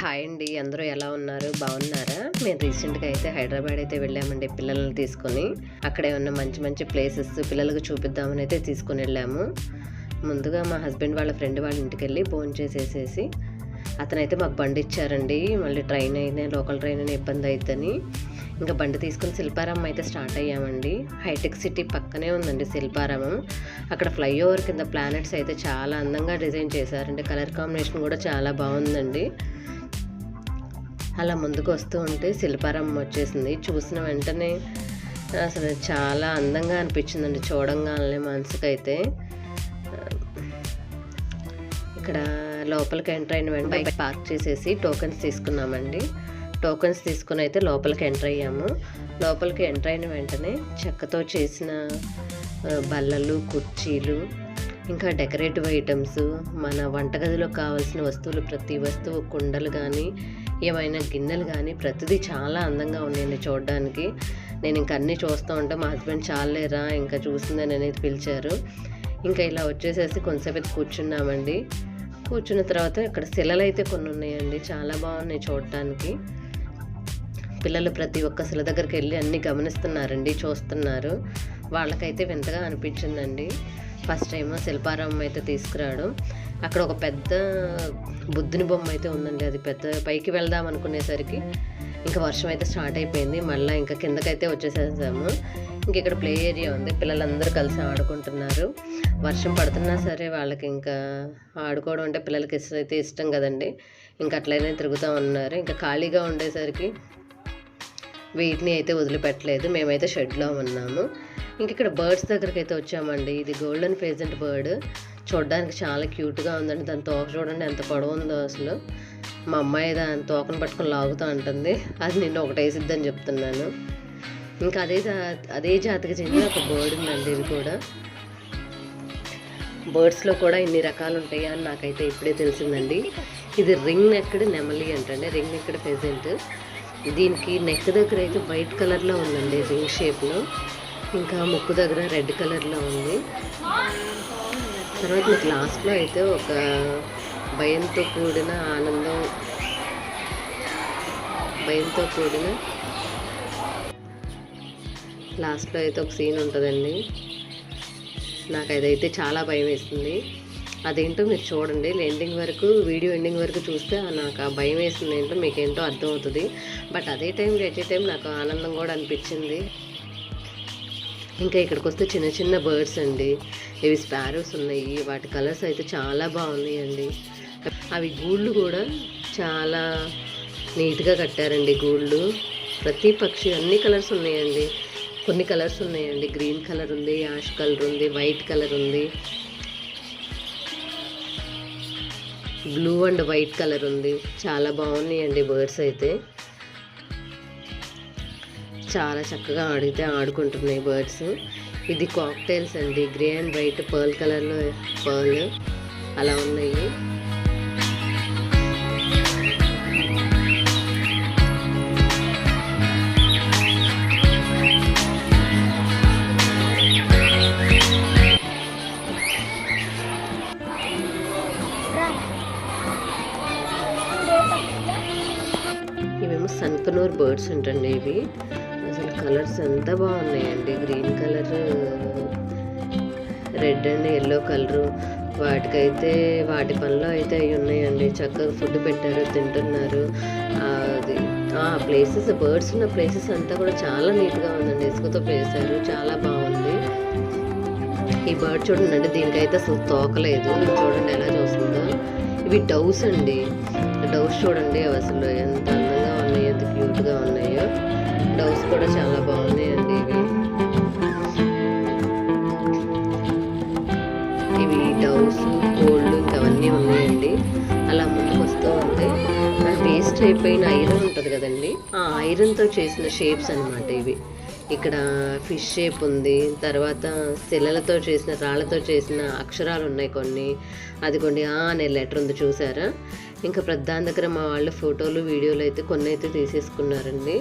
Hi అండి. అందరూ ఎలా ఉన్నారు? బాగున్నారా? మేము రీసెంట్గా అయితే హైదరాబాద్ అయితే వెళ్ళామండి పిల్లల్ని తీసుకొని. అక్కడే ఉన్న మంచి మంచి ప్లేసెస్ పిల్లలకు చూపిద్దామని అయితే తీసుకుని వెళ్ళాము. ముందుగా మా హస్బెండ్ వాళ్ళ ఫ్రెండ్ వాళ్ళ ఇంటికి వెళ్ళి ఫోన్ చేసేసేసి అతనైతే మాకు బండి ఇచ్చారండి. మళ్ళీ ట్రైన్ అయినా లోకల్ ట్రైన్ అయినా ఇబ్బంది అవుతుందని ఇంకా బండి తీసుకుని శిల్పారామం అయితే స్టార్ట్ అయ్యామండి. హైటెక్ సిటీ పక్కనే ఉందండి శిల్పారామం. అక్కడ ఫ్లైఓవర్ కింద ప్లానెట్స్ అయితే చాలా అందంగా డిజైన్ చేశారండి. కలర్ కాంబినేషన్ కూడా చాలా బాగుందండి. అలా ముందుకు వస్తూ ఉంటే శిల్పారామం వచ్చేసింది. చూసిన వెంటనే అసలు చాలా అందంగా అనిపించిందండి చూడంగానే మనసుకైతే. ఇక్కడ లోపలికి ఎంటర్ అయిన వెంటనే బైక్ పార్క్ చేసేసి టోకెన్స్ తీసుకున్నామండి. టోకెన్స్ తీసుకుని అయితే లోపలికి ఎంటర్ అయ్యాము. లోపలికి ఎంటర్ అయిన వెంటనే చెక్కతో చేసిన బల్లలు కుర్చీలు ఇంకా డెకరేటివ్ ఐటమ్స్ మన వంటగదిలో కావాల్సిన వస్తువులు ప్రతి వస్తువు కుండలు కానీ ఏమైనా గిన్నెలు కానీ ప్రతిదీ చాలా అందంగా ఉన్నాయండి చూడడానికి. నేను ఇంకా అన్నీ చూస్తూ ఉంటే మా హస్బెండ్ చాలేరా ఇంకా చూసిందని అనేది పిలిచారు. ఇంకా ఇలా వచ్చేసేసి కొంతసేపు అయితే కూర్చున్నామండి. కూర్చున్న తర్వాత ఇక్కడ శిలలు అయితే కొన్ని ఉన్నాయండి చాలా బాగున్నాయి చూడటానికి పిల్లలు ప్రతి ఒక్క శిల దగ్గరికి వెళ్ళి అన్నీ గమనిస్తున్నారండి చూస్తున్నారు. వాళ్ళకైతే వింతగా అనిపించిందండి. ఫస్ట్ టైం శిల్పారామం అయితే తీసుకురావడం. అక్కడ ఒక పెద్ద బుద్ధుని బొమ్మ అయితే ఉందండి. అది పెద్ద పైకి వెళ్దాం అనుకునేసరికి ఇంకా వర్షం అయితే స్టార్ట్ అయిపోయింది. మళ్ళీ ఇంకా కిందకైతే వచ్చేసేసాము. ఇంక ఇక్కడ ప్లే ఏరియా ఉంది. పిల్లలందరూ కలిసి ఆడుకుంటున్నారు. వర్షం పడుతున్నా సరే వాళ్ళకి ఇంకా ఆడుకోవడం అంటే పిల్లలకి ఇష్టం అయితే ఇష్టం కదండి. ఇంకా అట్లనే తిరుగుతూ ఉన్నారు. ఇంకా ఖాళీగా ఉండేసరికి వీటిని అయితే వదిలిపెట్టలేదు. మేమైతే షెడ్లో ఉన్నాము. ఇంక ఇక్కడ బర్డ్స్ దగ్గరికి అయితే వచ్చామండి. ఇది గోల్డెన్ ఫేజెంట్ బర్డ్. చూడడానికి చాలా క్యూట్గా ఉందండి. దాని తోక చూడండి ఎంత పొడవు ఉందో అసలు. మా అమ్మాయి దాని తోకను పట్టుకొని లాగుతూ ఉంటుంది అది నిన్న ఒకటేసిద్దని చెప్తున్నాను. ఇంకా అదే జా అదే జాతికి చెందిన ఒక బర్డ్ ఉందండి ఇది కూడా. బర్డ్స్లో కూడా ఇన్ని రకాలు ఉంటాయి అని నాకైతే ఇప్పుడే తెలిసిందండి. ఇది రింగ్ నెక్డ్ నెమలి అంటండి. రింగ్ నెక్డ్ ప్రెజెంట్ దీనికి నెక్ దగ్గర అయితే వైట్ కలర్లో ఉందండి రింగ్ షేప్లో. ఇంకా ముక్కు దగ్గర రెడ్ కలర్లో ఉంది. తర్వాత మీకు లాస్ట్లో అయితే ఒక భయంతో కూడిన ఆనందం భయంతో కూడిన లాస్ట్లో అయితే ఒక సీన్ ఉంటుందండి. నాకు అదైతే చాలా భయం వేస్తుంది అదేంటో మీరు చూడండి ఎండింగ్ వరకు వీడియో ఎండింగ్ వరకు చూస్తే నాకు ఆ భయం వేస్తుంది ఏంటో మీకు ఏంటో అర్థమవుతుంది. బట్ అదే టైం ఎట్ టైం నాకు ఆనందం కూడా అనిపించింది. ఇంకా ఇక్కడికి వస్తే చిన్న చిన్న బర్డ్స్ అండి. ఇవి స్పారోస్ ఉన్నాయి. వాటి కలర్స్ అయితే చాలా బాగున్నాయండి. అవి గూళ్ళు కూడా చాలా నీట్గా కట్టారండి గూళ్ళు. ప్రతి పక్షి అన్ని కలర్స్ ఉన్నాయండి. కొన్ని కలర్స్ ఉన్నాయండి. గ్రీన్ కలర్ ఉంది యాష్ కలర్ ఉంది వైట్ కలర్ ఉంది. బ్లూ అండ్ వైట్ కలర్ ఉంది. చాలా బాగున్నాయండి బర్డ్స్ అయితే. చాలా చక్కగా ఆడితే ఆడుకుంటున్నాయి బర్డ్స్. ఇది కాక్టైల్స్ అండి. గ్రే అండ్ వైట్ పర్ల్ కలర్లో పర్ల్ అలా ఉన్నాయి. ఇవేమో సన్కనూర్ బర్డ్స్ అంటండి ఇవి. కలర్స్ ఎంత బాగున్నాయండి. Green colour red and yellow colour. వాటికైతే వాటి పనిలో అయితే అవి ఉన్నాయండి. చక్కగా ఫుడ్ పెట్టారు తింటున్నారు. ఆ, అది ఆ ప్లేసెస్ బర్డ్స్ ఉన్న ప్లేసెస్ అంతా కూడా చాలా నీట్గా ఉందండి. ఇసుకతో వేశారు చాలా బాగుంది. ఈ బర్డ్ చూడండి దీనికైతే అసలు తోకలేదు. చూడండి ఎలా చూస్తుందో. ఇవి డౌస్ అండి. డౌస్ చూడండి అసలు ఎంత కూడా చాలా బాగున్నాయండి ఇవి ఇవి డౌస్ గోల్డ్ ఇంకా అవన్నీ ఉన్నాయండి అలా ముందుకు వస్తూ ఉంటే వేస్ట్ అయిపోయిన ఐరన్ ఉంటుంది కదండి ఆ. ఐరన్తో చేసిన షేప్స్ అన్నమాట ఇవి. ఇక్కడ ఫిష్ షేప్ ఉంది తర్వాత శిలలతో చేసిన రాళ్ళతో చేసిన అక్షరాలు ఉన్నాయి కొన్ని. అది కొన్ని ఆ అనే లెటర్ ఉంది చూసారా? ఇంకా ప్రధాన దగ్గర మా వాళ్ళు ఫోటోలు వీడియోలు అయితే కొన్ని అయితే తీసేసుకున్నారండి.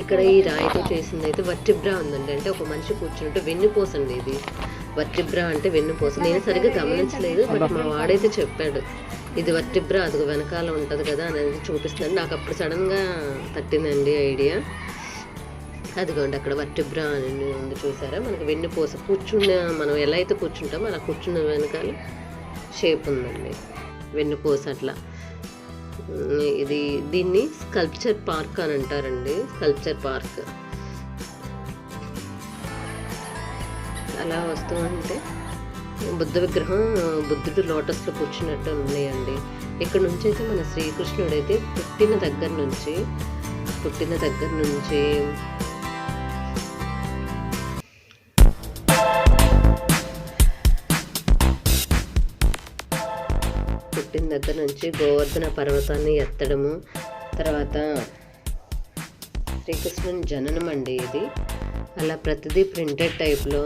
ఇక్కడ ఈ రాయితో చేసింది అయితే వర్టిబ్రా ఉందండి. అంటే ఒక మనిషి కూర్చుంటే వెన్నుపూస అండి ఇది. వర్టిబ్రా అంటే వెన్నుపూస నేను సరిగ్గా గమనించలేదు బట్ మా వాడైతే చెప్పాడు ఇది వర్టిబ్రా అది వెనకాల ఉంటుంది కదా అనేది చూపిస్తుంది నాకు అప్పుడు సడన్గా తట్టిందండి ఐడియా. అదిగోండి అక్కడ వర్టిబ్రా అని ఉంది చూసారా? మనకి వెన్నుపూస కూర్చున్న మనం ఎలా అయితే కూర్చుంటామో అలా కూర్చున్న వెనకాల షేప్ ఉందండి. వెన్నుపూస అట్లా. ఇది దీన్ని స్కల్ప్చర్ పార్క్ అని అంటారండి స్కల్ప్చర్ పార్క్. అలా వస్తూ ఉంటే బుద్ధ విగ్రహం బుద్ధుడు లోటస్లో కూర్చున్నట్టు ఉన్నాయండి. ఇక్కడ నుంచి అయితే మన శ్రీకృష్ణుడు అయితే పుట్టిన దగ్గర నుంచి పుట్టిన దగ్గర నుంచి పుట్టిన దగ్గర నుంచి గోవర్ధన పర్వతాన్ని ఎత్తడము. తర్వాత శ్రీకృష్ణుని జననం అండి ఇది. అలా ప్రతిదీ ప్రింటెడ్ టైప్లో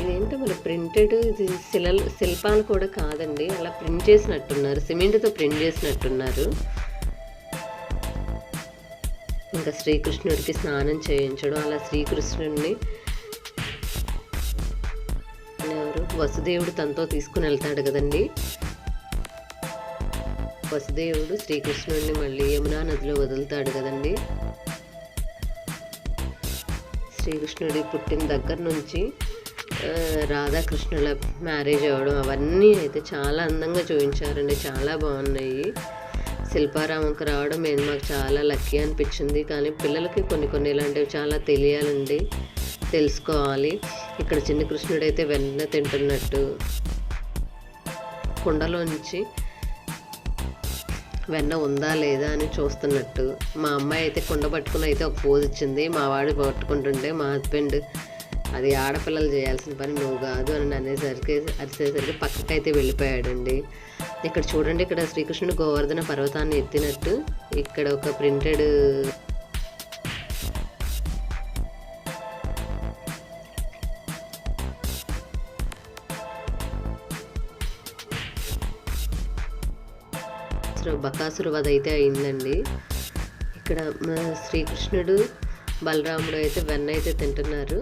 ఇదేంటో మరి ప్రింటెడ్ ఇది శిలలు శిల్పాలు కూడా కాదండి. అలా ప్రింట్ చేసినట్టున్నారు. సిమెంట్తో ప్రింట్ చేసినట్టున్నారు. ఇంకా శ్రీకృష్ణుడికి స్నానం చేయించడం అలా శ్రీకృష్ణుడిని వసుదేవుడు తనతో తీసుకుని వెళ్తాడు కదండి. వసుదేవుడు శ్రీకృష్ణుడిని మళ్ళీ యమునా నదిలో వదులుతాడు కదండి. శ్రీకృష్ణుడి పుట్టిన దగ్గర నుంచి రాధాకృష్ణుల మ్యారేజ్ అవ్వడం అవన్నీ అయితే చాలా అందంగా చూపించారండి. చాలా బాగున్నాయి. శిల్పారామంకి రావడం నేను మాకు చాలా లక్కీ అనిపించింది. కానీ పిల్లలకి కొన్ని కొన్ని ఇలాంటివి చాలా తెలియాలండి. తెలుసుకోవాలి. ఇక్కడ చిన్న కృష్ణుడు అయితే వెన్న తింటున్నట్టు. కుండలోంచి వెన్న ఉందా లేదా అని చూస్తున్నట్టు. మా అమ్మాయి అయితే కుండ పట్టుకుని అయితే ఒక పోజ్ ఇచ్చింది. మా వాడు పట్టుకుంటుంటే మా హస్బెండ్ అది ఆడపిల్లలు చేయాల్సిన పని నువ్వు కాదు అని అనేసరికి అరిసేసరికి పక్కకైతే వెళ్ళిపోయాడండి. ఇక్కడ చూడండి ఇక్కడ శ్రీకృష్ణుడు గోవర్ధన పర్వతాన్ని ఎత్తినట్టు. ఇక్కడ ఒక ప్రింటెడ్ బకాసుర వధ అయితే అయిందండి. ఇక్కడ శ్రీకృష్ణుడు బలరాముడు అయితే వెన్న అయితే తింటున్నారు.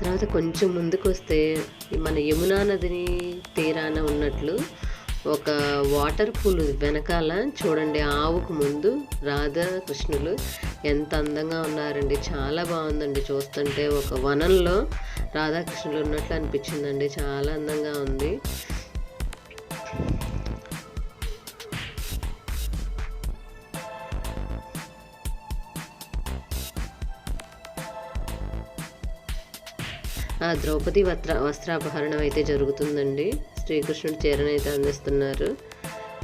తర్వాత కొంచెం ముందుకు వస్తే మన యమునా నదిని తీరాన ఉన్నట్లు ఒక వాటర్ పూల్ వెనకాల. చూడండి ఆవుకు ముందు రాధా కృష్ణులు ఎంత అందంగా ఉన్నారండి. చాలా బాగుందండి. చూస్తుంటే ఒక వనంలో రాధాకృష్ణులు ఉన్నట్లు అనిపించిందండి. చాలా అందంగా ఉంది. ద్రౌపది వస్త్ర వస్త్రాపహరణం అయితే జరుగుతుందండి. శ్రీకృష్ణుడు చీరనైతే అందిస్తున్నారు.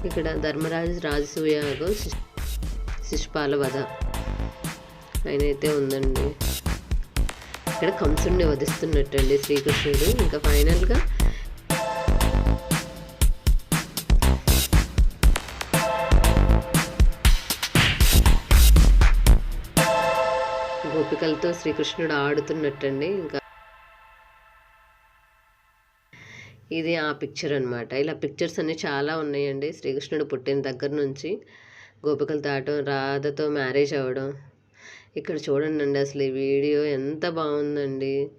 ఇక్కడ ధర్మరాజు రాజసూయాగం శిష్పాల శిశుపాల వధ ఆయనైతే అయితే ఉందండి. ఇక్కడ కంసుడిని వధిస్తున్నట్టండి శ్రీకృష్ణుడు. ఇంకా ఫైనల్గా గోపికలతో శ్రీకృష్ణుడు ఆడుతున్నట్టండి. ఇంకా ఇది ఆ పిక్చర్ అన్నమాట. ఇలా పిక్చర్స్ అన్నీ చాలా ఉన్నాయండి. శ్రీకృష్ణుడు పుట్టిన దగ్గర నుంచి గోపికలు దాటం రాధతో మ్యారేజ్ అవ్వడం. ఇక్కడ చూడండి అండి అసలు ఈ వీడియో ఎంత బాగుందండి.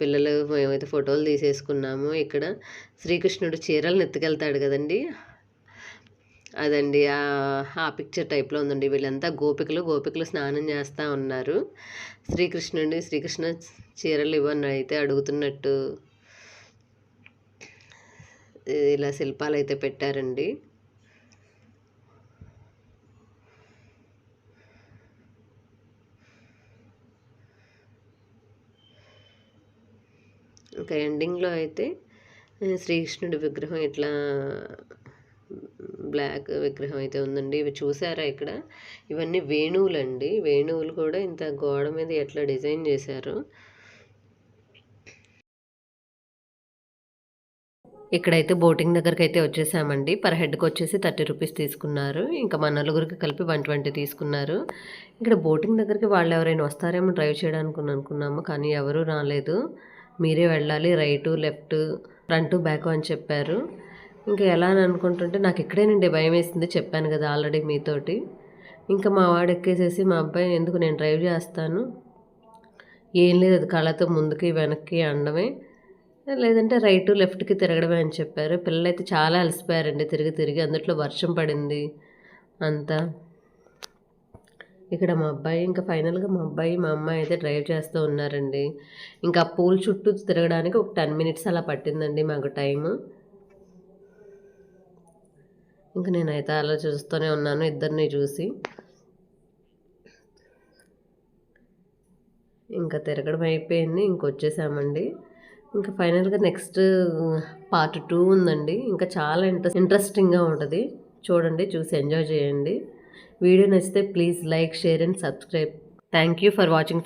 పిల్లలు మేమైతే ఫోటోలు తీసేసుకున్నాము. ఇక్కడ శ్రీకృష్ణుడు చీరలు ఎత్తుకెళ్తాడు కదండి. అదండి ఆ- ఆ పిక్చర్ టైప్లో ఉందండి. వీళ్ళంతా గోపికలు గోపికలు స్నానం చేస్తూ ఉన్నారు. శ్రీకృష్ణుడి శ్రీకృష్ణ చీరలు ఇవన్నీ అయితే అడుగుతున్నట్టు. ఇలా శిల్పాలు అయితే పెట్టారండి. ఒక ఎండింగ్లో అయితే శ్రీకృష్ణుడి విగ్రహం ఇట్లా బ్లాక్ విగ్రహం అయితే ఉందండి. ఇవి చూసారా ఇక్కడ? ఇవన్నీ వేణువులండి. వేణువులు కూడా ఇంత గోడ మీద ఎట్లా డిజైన్ చేశారు. ఇక్కడైతే బోటింగ్ దగ్గరికి అయితే వచ్చేసామండి. పర్ హెడ్కి వచ్చేసి థర్టీ రూపీస్ తీసుకున్నారు. ఇంకా మా నలుగురికి కలిపి వన్ ట్వంటీ తీసుకున్నారు. ఇక్కడ బోటింగ్ దగ్గరికి వాళ్ళు ఎవరైనా వస్తారేమో డ్రైవ్ చేయడానికి అనుకున్నాము కానీ ఎవరూ రాలేదు. మీరే వెళ్ళాలి రైటు లెఫ్ట్ ఫ్రంట్ బ్యాక్ అని చెప్పారు. ఇంకా ఎలా అని అనుకుంటుంటే నాకు ఇక్కడేనండి భయం వేసింది చెప్పాను కదా ఆల్రెడీ మీతోటి. ఇంకా మా వాడు ఎక్కేసేసి మా అబ్బాయి ఎందుకు నేను డ్రైవ్ చేస్తాను? ఏం లేదు అది కళ్ళతో ముందుకి వెనక్కి అనడమే లేదంటే రైట్ లెఫ్ట్కి తిరగడమే అని చెప్పారు. పిల్లలైతే చాలా అలసిపోయారండి. తిరిగి తిరిగి అందుట్లో వర్షం పడింది అంతా. ఇక్కడ మా అబ్బాయి ఇంకా ఫైనల్గా మా అబ్బాయి మా అమ్మాయి అయితే డ్రైవ్ చేస్తూ ఉన్నారండి. ఇంకా పూల్ చుట్టూ తిరగడానికి ఒక టెన్ మినిట్స్ అలా పట్టిందండి మాకు టైము. ఇంకా నేనైతే అలా చూస్తూనే ఉన్నాను ఇద్దరిని చూసి. ఇంకా తిరగడం అయిపోయింది. ఇంకొచ్చేసామండి. ఇంకా ఫైనల్గా నెక్స్ట్ పార్ట్ టూ ఉందండి. ఇంకా చాలా ఇంట్రెస్ట్ ఇంట్రెస్టింగ్గా ఉంటుంది. చూడండి చూసి ఎంజాయ్ చేయండి. వీడియో నచ్చితే please like share and subscribe. Thank you for watching.